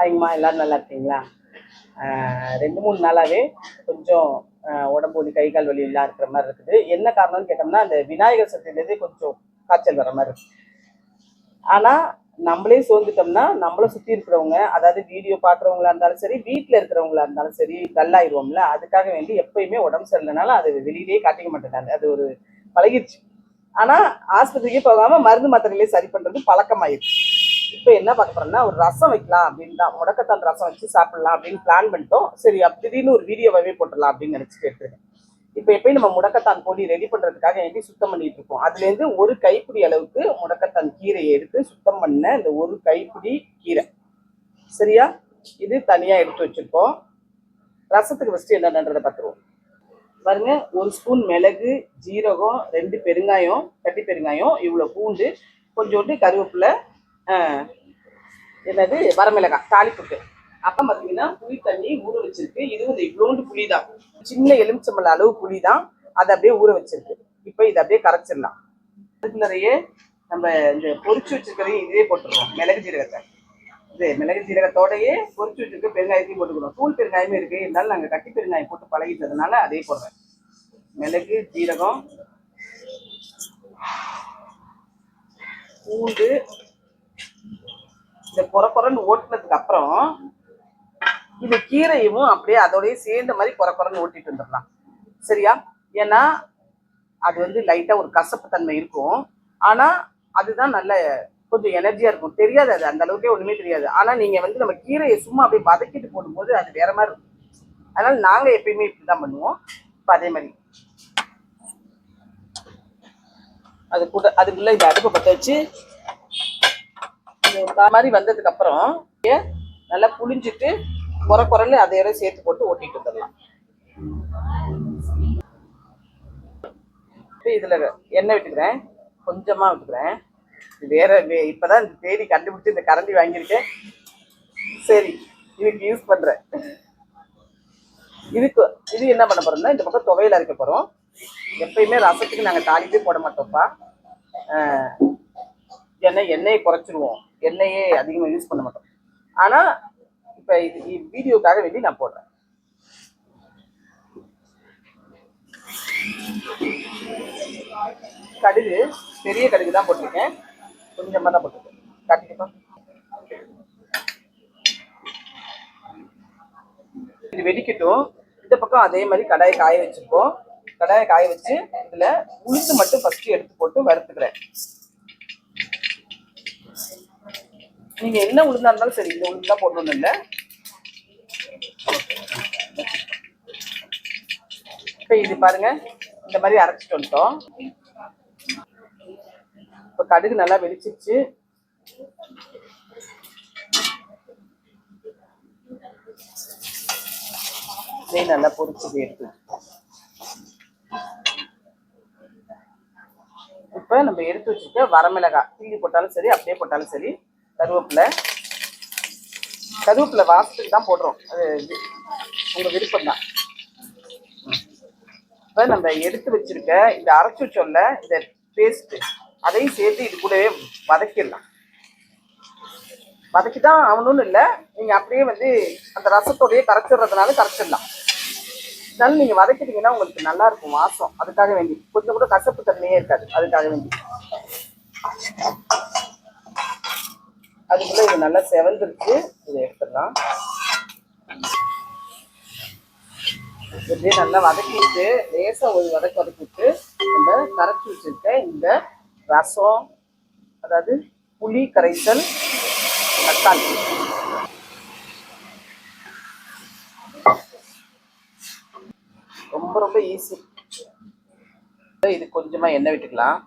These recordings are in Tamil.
ஹாய்மா எல்லாரும் நல்லா இருக்கீங்களா? ரெண்டு மூணு நாளாகவே கொஞ்சம் உடம்பு வலி கை கால் வலி எல்லாம் இருக்கிற மாதிரி இருக்குது. என்ன காரணம்னு கேட்டோம்னா அந்த விநாயகர் சதுர்த்திலேருந்தே கொஞ்சம் காய்ச்சல் வர மாதிரி இருக்கு. ஆனால் நம்மளே சோர்ந்துட்டோம்னா நம்மளை சுற்றி இருக்கிறவங்க அதாவது வீடியோ பார்க்குறவங்களா இருந்தாலும் சரி வீட்டில் இருக்கிறவங்களா இருந்தாலும் சரி டல்லாயிருவோம்ல. அதுக்காக வேண்டி எப்பயுமே உடம்பு சரியில்லைனாலும் அது வெளியிலேயே காட்டிக்க மாட்டேன் அது ஒரு பழகிடுச்சு ஆனால் ஆஸ்பத்திரிக்கே போகாமல் மருந்து மாத்திரையிலே சரி பண்ணுறது பழக்கமாயிருச்சு இப்போ என்ன பார்க்க போறோம்னா ஒரு ரசம் வைக்கலாம் அப்படின்னு தான் முடக்கத்தான் ரசம் வச்சு சாப்பிடலாம் அப்படின்னு பிளான் பண்ணிட்டோம். சரி அப்படி திடீர்னு ஒரு வீடியோவாகவே போட்டுடலாம் அப்படின்னு நினச்சி எடுத்துருக்கேன் இப்போ எப்பயும் நம்ம முடக்கத்தான் பொடி ரெடி பண்ணுறதுக்காக எப்படி சுத்தம் பண்ணிட்டு இருக்கோம்? அதுலேருந்து ஒரு கைப்பிடி அளவுக்கு முடக்கத்தான் கீரையை எடுத்து சுத்தம் பண்ண இந்த ஒரு கைப்பிடி கீரை. சரியா? இது தனியாக எடுத்து வச்சுருக்கோம். ரசத்துக்கு ஃபஸ்ட்டு என்னன்றதை பார்த்துருவோம். பாருங்க ஒரு ஸ்பூன் மிளகு ஜீரகம் ரெண்டு பெருங்காயம் கட்டி பெருங்காயம் இவ்வளோ பூண்டு கொஞ்சோண்டு கருவேப்பிலை என்னது? வரமிளகாய் தாளிப்புக்கு. அப்புறம் பார்த்தீங்கன்னா புளி தண்ணி ஊற வச்சிருக்கு. இதுவும் இந்த இவ்வளோண்டு புளி தான் சின்ன எலுமிச்சம்பழ அளவு புளி தான் அதை அப்படியே ஊற வச்சிருக்கு. இப்போ இதை அப்படியே கரைச்சிடலாம். அதுக்குள்ளறையே நம்ம இந்த பொரிச்சு வச்சிருக்கிறதையும் இதே போட்டுருவோம். மிளகு ஜீரகத்தை. இது மிளகு ஜீரகத்தோடயே பொரிச்சு வச்சிருக்க பெருங்காயத்தையும் போட்டுக்கணும். தூள் பெருங்காயமும் இருக்கு. இருந்தாலும் நாங்கள் கட்டி பெருங்காயம் போட்டு பழகிட்டதுனால அதே போடுறேன். மிளகு ஜீரகம் பூண்டு இந்த குறை குறைன்னு ஓட்டினதுக்கு அப்புறம் இந்த கீரையும் அப்படியே அதோடய சேர்ந்த மாதிரி குறை குறைன்னு ஓட்டிட்டு வந்துடலாம். சரியா? ஏன்னா அது வந்து லைட்டாக ஒரு கசப்பு தன்மை இருக்கும். ஆனால் அதுதான் நல்ல கொஞ்சம் எனர்ஜியாக இருக்கும். தெரியாது அது. அந்த அளவுக்கே ஒன்றுமே தெரியாது. ஆனால் நீங்கள் வந்து நம்ம கீரையை சும்மா அப்படியே வதக்கிட்டு போடும்போது அது வேற மாதிரி இருக்கும். அதனால் நாங்கள் எப்பயுமே இப்படி தான் பண்ணுவோம். இப்போ அதே மாதிரி. அது கூட அதுக்குள்ளே இந்த அடுப்பை பற்ற வச்சு இந்த மாதிரி வந்ததுக்கு அப்புறம் நல்லா புளிஞ்சிட்டு குறை குறைன்னு அதையோட சேர்த்து போட்டு ஓட்டிட்டு வந்துடலாம். இப்போ இதில் எண்ணெய் விட்டுக்கிறேன். கொஞ்சமாக விட்டுக்கிறேன். வேற இப்போதான் இந்த தேடி கண்டுபிடிச்சு இந்த கரண்டி வாங்கியிருக்கேன். சரி இதுக்கு யூஸ் பண்ணுறேன் இதுக்கு இது என்ன பண்ண போகிறோம்னா இந்த பக்கம் துவையல் அரைக்க போகிறோம் எப்பயுமே ரசத்துக்கு நாங்கள் தாளிப்பே போட மாட்டோம்ப்பா. ஏன்னா எண்ணெயை குறைச்சிருவோம். எண்ணெயே அதிகமாக யூஸ் பண்ண மாட்டோம். ஆனால் இப்போ இது வீடியோக்காக வேண்டி நான் போடுறேன். கடுகு பெரிய கடுகு தான் போட்டிருக்கேன். கொஞ்சமாக தான் போட்டிருக்கேன். காட்டிக்கப்பா இது வெடிக்கட்டும். இந்த பக்கம் அதே மாதிரி கடாயை காய வச்சுருக்கோம். கடாயை காய வச்சு இதில் உளுந்து மட்டும் ஃபஸ்ட்டு எடுத்து போட்டு வறுத்துக்கிறேன். நீங்க என்ன உளுந்தா இருந்தாலும் சரி இந்த உளுந்து தான் போடணும்னு இல்லை. இப்ப இது பாருங்க இந்த மாதிரி அரைச்சிட்டு வந்துட்டோம். இப்ப கடுகு நல்லா வெடிச்சிருச்சு. நெய் நல்லா பொரிச்சு எடுத்து இப்போ நம்ம எடுத்து வச்சுக்க வரமிளகாய் தீனி போட்டாலும் சரி அப்படியே போட்டாலும் சரி கருவேப்பிலை. கருவேப்பிலை வாசத்துக்கு தான் போடுறோம். அது உங்கள் விருப்பம் தான். இப்போ நம்ம எடுத்து வச்சிருக்க இந்த அரைச்சி வச்சோம்ல இந்த பேஸ்ட்டு அதையும் சேர்த்து இது கூடவே வதக்கிடலாம். வதக்கி தான் ஆகணும்னு இல்லை நீங்கள் அப்படியே வந்து அந்த ரசத்தோடையே கரைச்சிடுறதுனால கரைச்சிடலாம். இருந்தாலும் நீங்கள் வதக்கிட்டீங்கன்னா உங்களுக்கு நல்லா இருக்கும் வாசம். அதுக்காக வேண்டி. கொஞ்சம் கூட கசப்பு தன்மையே இருக்காது. அதுக்காக வேண்டி. அதுக்குள்ள இது நல்லா செவந்துருச்சு இதை எடுத்துடலாம். இப்படியே நல்லா வதக்கிட்டு லேசாக ஒரு வதக்கி வதக்கிட்டு நம்ம கரைச்சி வச்சுருக்க இந்த ரசம் அதாவது புளி கரைசல் தக்காளி. ரொம்ப ரொம்ப ஈஸி இது கொஞ்சமாக எண்ணெய் விட்டுக்கலாம்.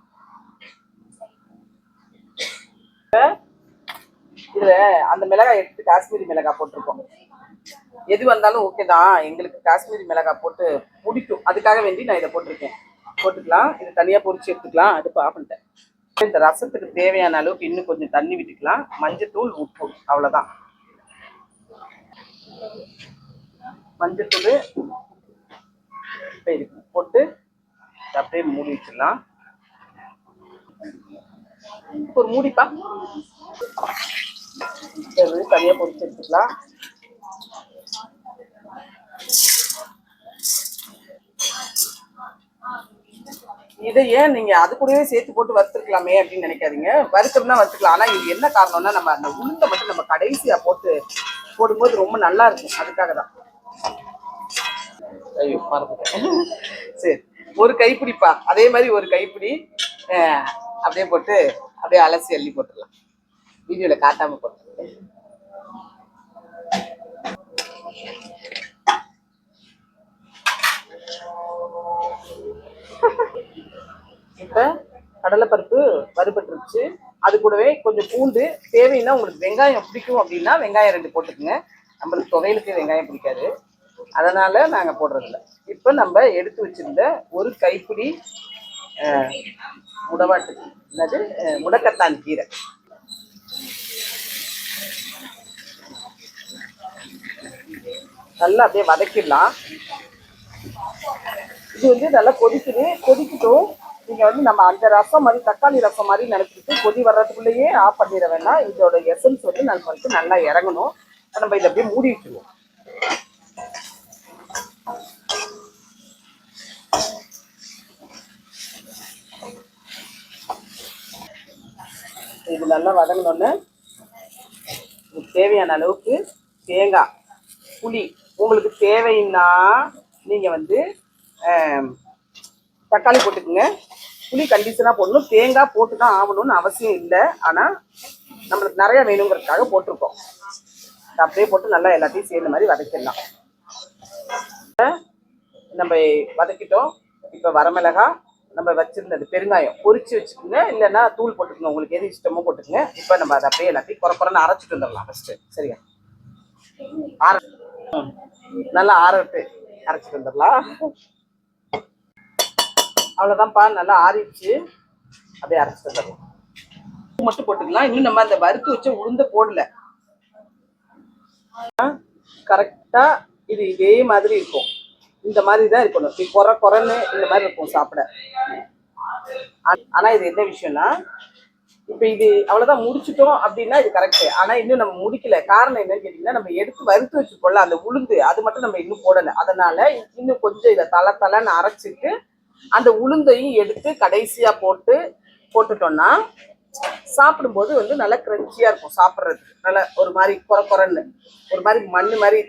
இதுல அந்த மிளகாய் எடுத்து காஷ்மீரி மிளகாய் போட்டிருக்கோம். எது வந்தாலும் ஓகே தான். எங்களுக்கு காஷ்மீரி மிளகாய் போட்டு பிடிக்கும் அதுக்காக வேண்டி நான் இதை போட்டிருக்கேன். போட்டுக்கலாம். இது தனியாக பொறிச்சு எடுத்துக்கலாம். அடுப்பு ஆஃப் பண்ணிட்டேன் இந்த ரசத்துக்கு தேவையான அளவுக்கு இன்னும் கொஞ்சம் தண்ணி விட்டுக்கலாம். மஞ்சத்தூள் உப்பு. அவ்வளோதான் மஞ்சத்தூள் இப்போ இதுக்கு போட்டு அப்படியே மூடி வச்சிடலாம். ஒரு மூடிப்பா. சரி தனியாக பொரிச்சு எடுத்துக்கலாம் இதை ஏன் நீங்க அது கூடவே சேர்த்து போட்டு வறுத்துருக்கலாமே அப்படின்னு நினைக்காதீங்க. வறுக்கணும்னா வறுத்துக்கலாம். ஆனா இது என்ன காரணம்னா நம்ம அந்த உளுந்தை மட்டும் நம்ம கடைசியா போட்டு போடும்போது ரொம்ப நல்லா இருக்கும். அதுக்காக தான். ஐயோ மறந்துட்டேன். சரி. ஒரு கைப்பிடிப்பா. அதே மாதிரி ஒரு கைப்பிடி அப்படியே போட்டு அப்படியே அலசி அள்ளி போட்டுடலாம். வீடியோல காட்டாம போட்டு இப்போ கடலைப்பருப்பு வறுபட்டுருச்சு. அது கூடவே கொஞ்சம் பூண்டு. தேவைன்னா உங்களுக்கு வெங்காயம் பிடிக்கும் அப்படின்னா வெங்காயம் ரெண்டு போட்டுக்குங்க. நம்மளுக்கு துவையலுக்கு வெங்காயம் பிடிக்காது. அதனால நாங்கள் போடுறதில்ல. இப்போ நம்ம எடுத்து வச்சிருந்த ஒரு கைப்பிடி அஹ், முடவாட்டு என்னது? முடக்கத்தான் கீரை. நல்லா அப்படியே வதக்கிடலாம். இது வந்து நல்லா கொதிக்குது. கொதிக்கட்டும். நீங்கள் வந்து நம்ம அந்த ரசம் மாதிரி தக்காளி ரசம் மாதிரி நினைச்சிட்டு கொதி வர்றதுக்குள்ளேயே ஆஃப் பண்ணிட வேணாம் இதோட எசன்ஸ் வந்து நம்மளுக்கு நல்லா இறங்கணும். நம்ம இதை அப்படியே மூடி வச்சிருவோம். இது நல்லா வதங்கினோன்னு தேவையான அளவுக்கு தேங்காய் புளி உங்களுக்கு தேவைன்னா நீங்கள் வந்து தக்காளி போட்டுக்குங்க. புளி கண்டிஷனாக போடணும். தேங்காய் போட்டு தான் ஆகணும்னு அவசியம் இல்லை. ஆனால் நம்மளுக்கு நிறைய வேணுங்கிறதுக்காக போட்டிருக்கோம். அப்படியே போட்டு நல்லா எல்லாத்தையும் சேர்ந்த மாதிரி வதக்கிடலாம். நம்ம வதக்கிட்டோம். இப்போ வரமிளகா நம்ம வச்சுருந்தது பெருங்காயம். பொறிச்சு வச்சுக்கோங்க. இல்லைன்னா தூள் போட்டுக்கோங்க. உங்களுக்கு எது இஷ்டமோ போட்டுக்கோங்க. இப்போ நம்ம அதை அப்படியே எல்லாத்தையும் குறை குறைன்னு அரைச்சிட்டு வந்துடலாம் ஃபஸ்ட்டு சரியா? ஆற நல்லா ஆற விட்டு அரைச்சிட்டு வந்துடலாம். அவ்வளோதான்ப்பா நல்லா ஆறிடுச்சு. அப்படியே அரைச்சிட்டு வந்துடலாம். உப்பு மட்டும் போட்டுக்கலாம். இன்னும் நம்ம அந்த வறுத்து வச்ச உளுந்த போடல. கரெக்டா இது இதே மாதிரி இருக்கும். இந்த மாதிரி தான் இருக்கணும். இப்படி குறை குறைன்னு இந்த மாதிரி இருக்கும் சாப்பிட. ஆனால் ஆனா இது என்ன விஷயம்னா இப்போ இது அவ்வளோதான் முடிச்சிட்டோம் அப்படின்னா இது கரெக்ட் ஆனால் இன்னும் நம்ம முடிக்கல. காரணம் என்னன்னு கேட்டிங்கன்னா நம்ம எடுத்து வறுத்து வச்சுக்கோல அந்த உளுந்து அது மட்டும் நம்ம இன்னும் போடலை. அதனால இன்னும் கொஞ்சம் இதை தலை தலைன்னு அரைச்சிட்டு அந்த உளுந்தையும் எடுத்து கடைசியாக போட்டு போட்டுட்டோம்னா சாப்பிடும்போது வந்து நல்லா கிரன்ச்சியாக இருக்கும் சாப்பிட்றது நல்லா ஒரு மாதிரி குறை குறைன்னு ஒரு மாதிரி மண் மாதிரி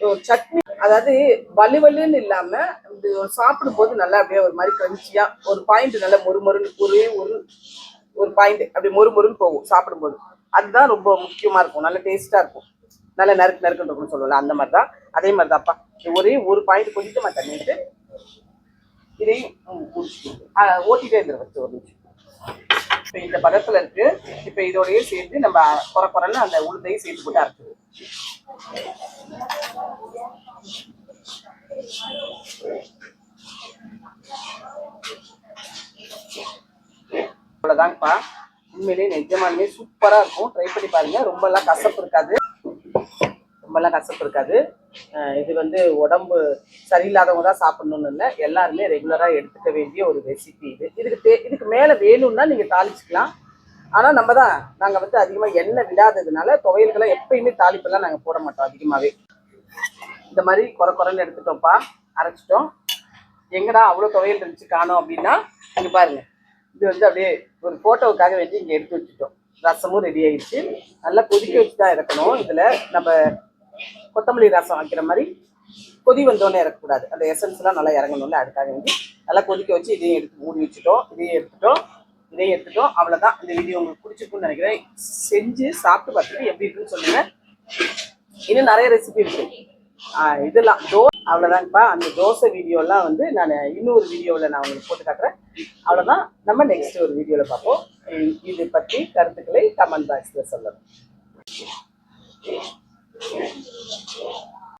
ஒரு சட்னி அதாவது வலு வலுன்னு இல்லாமல் இது சாப்பிடும்போது நல்லா அப்படியே ஒரு மாதிரி கிரன்ச்சியாக ஒரு பாயிண்ட் நல்லா மொறு மொறுன்னு ஒரே ஒரு ஒரு பாயிண்ட் அப்படி மொறு மொறுன்னு போகும் சாப்பிடும்போது. அதுதான் ரொம்ப முக்கியமாக இருக்கும். நல்ல டேஸ்ட்டாக இருக்கும். நல்ல நறுக்கு நறுக்குன்னு இருக்கும்னு சொல்லுவோம்ல அந்த மாதிரி தான் அதே மாதிரி தான்ப்பா ஒரே ஒரு பாயிண்ட் கொஞ்சமாக தண்ணிட்டு இதையும் ஓட்டிகிட்டே குடிச்சுக்கோங்க. இருந்துரு ஃபஸ்ட்டு ஒரு நிமிஷம். இப்போ இந்த பதத்தில் இருக்குது இப்போ இதோடய சேர்த்து நம்ம குறை குறைன்னு அந்த உளுந்தையும் சேர்த்து போட்டு அரைச்சிடுவோம் அவ்வளோதாங்கப்பா உண்மையிலேயே நிஜமாலுமே சூப்பராக இருக்கும். ட்ரை பண்ணி பாருங்க. ரொம்பலாம் கசப்பு இருக்காது. ரொம்பலாம் கசப்பு இருக்காது. இது வந்து உடம்பு சரியில்லாதவங்க தான் சாப்பிடணும்னு இல்லை. எல்லாருமே ரெகுலராக எடுத்துக்க வேண்டிய ஒரு ரெசிபி இது. இதுக்கு தே இதுக்கு மேலே வேணும்னா நீங்கள் தாளிச்சிக்கலாம். ஆனால் நம்ம தான் நாங்கள் வந்து அதிகமாக எண்ணெய் விடாததுனால துவையல்களை எப்பயுமே தாளிப்பெல்லாம் நாங்கள் போட மாட்டோம் அதிகமாகவே இந்த மாதிரி குறை குறைன்னு எடுத்துட்டோம்ப்பா. அரைச்சிட்டோம். எங்கடா அவ்வளோ துவையல் இருந்துச்சு காணோம் அப்படின்னா நீங்கள் பாருங்கள் இது வந்து அப்படியே ஒரு ஃபோட்டோவுக்காக வேண்டி இங்கே எடுத்து வச்சுட்டோம். ரசமும் ரெடி ஆயிடுச்சு. நல்லா கொதிக்க வச்சு தான் இறக்கணும். இதில் நம்ம கொத்தமல்லி ரசம் வைக்கிற மாதிரி கொதி வந்தோடனே இறக்கக்கூடாது. அந்த எசன்ஸ்லாம் நல்லா இறங்கணும்ல அதுக்காக வேண்டி. நல்லா கொதிக்க வச்சு இதையும் எடுத்து மூடி வச்சுட்டோம். இதையும் எடுத்துட்டோம். இதையும் எடுத்துட்டோம். அவ்வளோதான் இந்த வீடியோ உங்களுக்கு பிடிச்சிருக்குன்னு நினைக்கிறேன். செஞ்சு சாப்பிட்டு பார்த்துட்டு எப்படி இருக்குன்னு சொல்லுங்கள் இன்னும் நிறைய ரெசிபி இருக்கு. இதெல்லாம் தோ அவ்வளோதாங்கப்பா அந்த தோசை வீடியோலாம் வந்து நான் இன்னொரு வீடியோவில் நான் உங்களுக்கு போட்டு காட்டுறேன். அவ்வளோதான் நம்ம நெக்ஸ்ட் ஒரு வீடியோவில் பார்ப்போம். இது பற்றி கருத்துக்களை கமெண்ட் பாக்ஸில் சொல்லணும்.